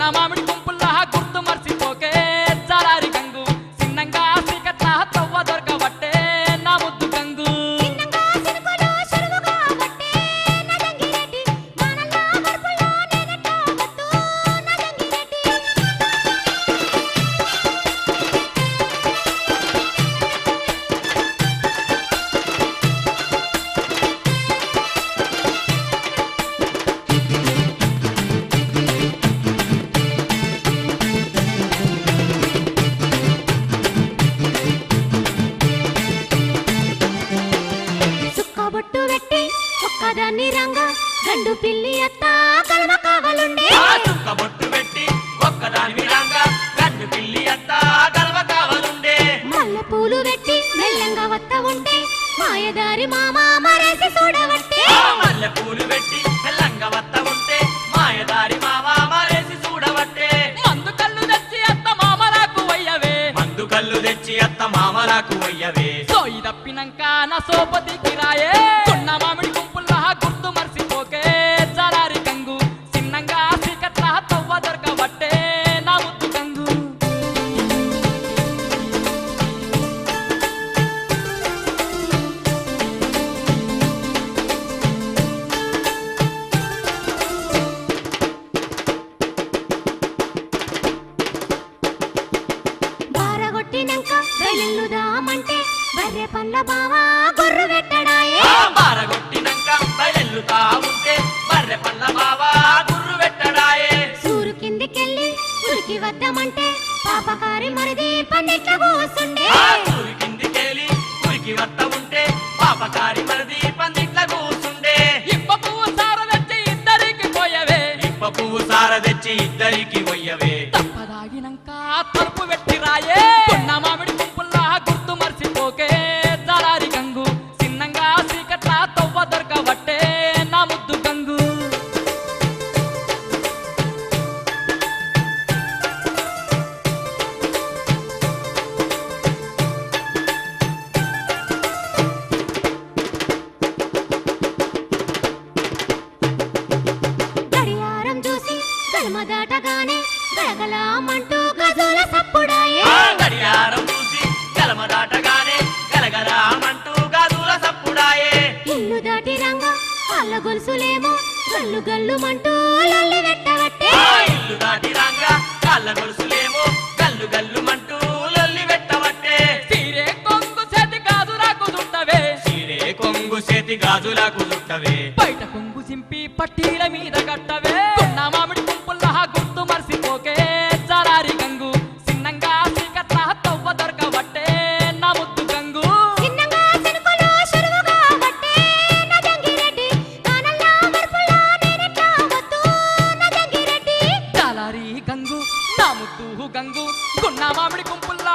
নাম ఒక్కదాన్ని రంగా గండు పిల్లి అత్త కలమ కావలుండే. బొట్టు పెట్టి ఒక్కదాని విధంగా గండు పిల్లి అంతా గలవ కావలుండే. మల్లె పూలు పెట్టి మెల్లంగా వత్త ఉంటే మాయదారి మామ మరేసి చూడవట్టే. ఆ మల్లె పూలు పెట్టి మెల్లంగా వత్త ఉంటే మాయదారి మామ మారేసి చూడవట్టే. మందు కళ్ళు తెచ్చి అత్త మామలకు వయ్యవే. మందు కళ్ళు తెచ్చి అత్త మామలకు వయ్యవే. సోయి తప్పినంక నా సోపతికి రాయే పండ్ల బావా గొర్రు పెట్టడాయే. ఆ బారగొట్టినంక బయలుతా ఉంటే బర్రె పళ్ళ బావా గుర్రు పెట్టడాయే. సూరు కిందికెళ్ళి ఉరికి వద్దామంటే పాపకారి మరిది పందిట్ల కూసుండే సూరి కిందికేలి ఉరికి వత్త ఉంటే పాపకారి మరిది పందిట్ల కూసుండే ఇప్ప పువ్వు సార తెచ్చి ఇద్దరికి పోయవే. ఇప్ప పువ్వు సార తెచ్చి ఇద్దరికి వయ్యవే తప్పదాగినంక తలుపు గడమ దాటగానే గడగలామంటూ గజోల సప్పుడాయే. ఆ గడియారం చూసి గలమ దాటగానే గలగలామంటూ గాజుల సప్పుడాయే. ఇల్లు దాటి రంగా వాళ్ళ గొలుసులేమో గల్లు గల్లుమంటూ లొల్లి పెట్టవట్టే ఆ ఇల్లు దాటి రాంగా కాళ్ళ గొలుసులేమో గల్లు గల్లుమంటూ లొల్లి పెట్టవట్టే తీరే కొంగు చేతి చుట్టవే. చీరే కొంగు చేతి గాజులకు చుట్టవే. బయట కొంగు సింపి పట్టీల మీద కట్టవే. గంగు నా ముద్దు గంగు గున్నా మామిడి కుంపుల్లా